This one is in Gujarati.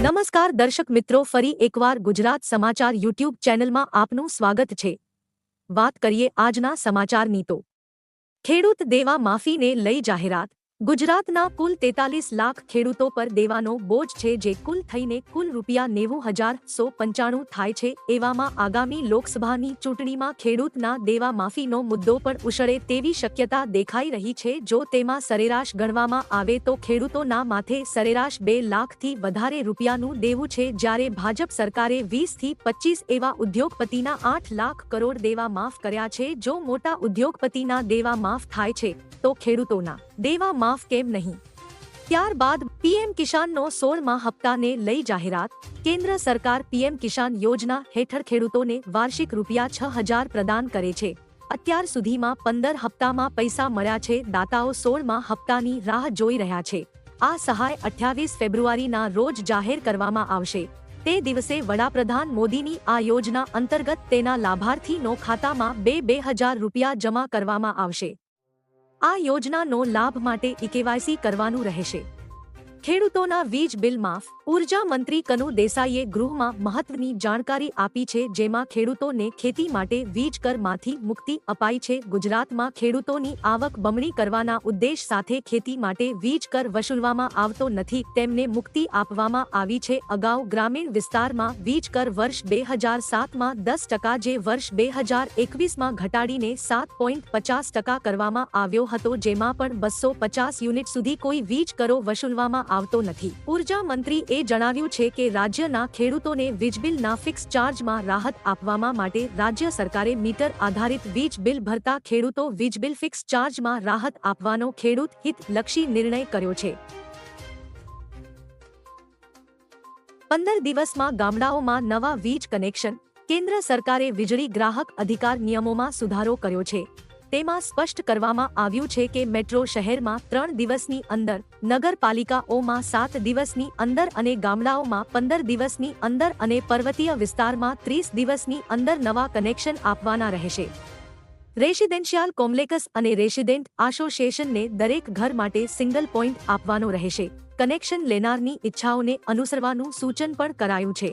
નમસ્કાર દર્શક મિત્રો, ફરી એકવાર ગુજરાત સમાચાર યુટ્યુબ ચેનલમાં આપનું સ્વાગત છે. વાત કરીએ આજના સમાચારની તો. ખેડૂત દેવા માફીને લઈ જાહેરાત. ગુજરાતના કુલ તેતાલીસ લાખ ખેડૂતો પર દેવાનો બોજ છે જે કુલ થઈને કુલ રૂપિયા નેવું હજાર સો પંચાણું થાય છે. એવામાં આગામી લોકસભાની ચૂંટણીમાં ખેડૂતના દેવા માફીનો મુદ્દો પણ ઉછળે તેવી શક્યતા દેખાઈ રહી છે. જો તેમાં સરેરાશ ગણવામાં આવે તો ખેડૂતોના માથે સરેરાશ બે લાખથી વધારે રૂપિયાનું દેવું છે. જ્યારે ભાજપ સરકારે વીસથી પચીસ એવા ઉદ્યોગપતિના આઠ લાખ કરોડ દેવા માફ કર્યા છે. જો મોટા ઉદ્યોગપતિના દેવા માફ થાય છે, તો ખેડૂતોના દેવા માફ કેમ નહીં? ત્યારબાદ પીએમ કિસાનનો સોળમા હપ્તાને લઈ જાહેરાત, કેન્દ્ર સરકાર પીએમ કિસાન યોજના હેઠળ ખેડૂતોને વાર્ષિક રૂપિયા છ હજાર પ્રદાન કરે છે. અત્યાર સુધીમાં પંદર હપ્તામાં પૈસા મળ્યા છે, દાતાઓ સોળમાં હપ્તાની રાહ જોઈ રહ્યા છે. આ સહાય અઠ્યાવીસ ફેબ્રુઆરીના રોજ જાહેર કરવામાં આવશે. તે દિવસે વડાપ્રધાન મોદીની આ યોજના અંતર્ગત તેના લાભાર્થીનો ખાતામાં બે બે હજાર રૂપિયા જમા કરવામાં આવશે. આ યોજનાનો લાભ માટે ઇકેવાયસી કરવાનું રહેશે. ખેડૂતોના વીજ બિલ માફ. ઊર્જા મંત્રી કનુ દેસાઈએ ગૃહમાં મહત્વની જાણકારી આપી છે, જેમાં ખેડૂતોને ખેતી માટે વીજ કરમાંથી મુક્તિ અપાઈ છે. ગુજરાતમાં ખેડૂતોની આવક બમણી કરવાના ઉદ્દેશ સાથે ખેતી માટે વીજ કર વસૂલવામાં આવતો નથી. તેમને મુક્તિ આપવામાં આવી છે. અગાઉ ગ્રામીણ વિસ્તારમાં વીજ કર વર્ષ બે હજાર સાતમાં દસ ટકા જે વર્ષ બે હજાર એકવીસમાં ઘટાડીને સાત પોઈન્ટ પચાસ ટકા કરવામાં આવ્યો હતો, જેમાં પણ બસો પચાસ યુનિટ સુધી કોઈ વીજ કરો વસૂલવામાં આવતો નથી. ઊર્જા એ જણાવ્યું છે કે રાજ્યના ખેડૂતોને વીજબિલના ફિક્સ ચાર્જમાં રાહત આપવામાં માટે રાજ્ય સરકારે મીટર આધારિત વીજ બિલ ભરતા ખેડૂતો વીજબિલ ફિક્સ ચાર્જમાં રાહત આપવાનો ખેડૂત હિતલક્ષી નિર્ણય કર્યો છે. પંદર દિવસમાં ગામડાઓમાં નવા વીજ કનેક્શન. કેન્દ્ર સરકારે વીજળી ગ્રાહક અધિકાર નિયમોમાં સુધારો કર્યો છે. તેમાં સ્પષ્ટ કરવામાં આવ્યું છે કે મેટ્રો શહેરમાં ત્રણ દિવસની અંદર, નગરપાલિકાઓમાં સાત દિવસની અંદર અને ગામડાઓમાં પંદર દિવસની અંદર અને પર્વતીય વિસ્તારમાં ત્રીસ દિવસની અંદર નવા કનેક્શન આપવાના રહેશે. રેસિડેન્શિયલ કોમ્પ્લેક્સ અને રેસિડેન્ટ એસોસિએશનને દરેક ઘર માટે સિંગલ પોઈન્ટ આપવાનો રહેશે. કનેક્શન લેનારની ઈચ્છાઓને અનુસરવાનું સૂચન પણ કરાયું છે.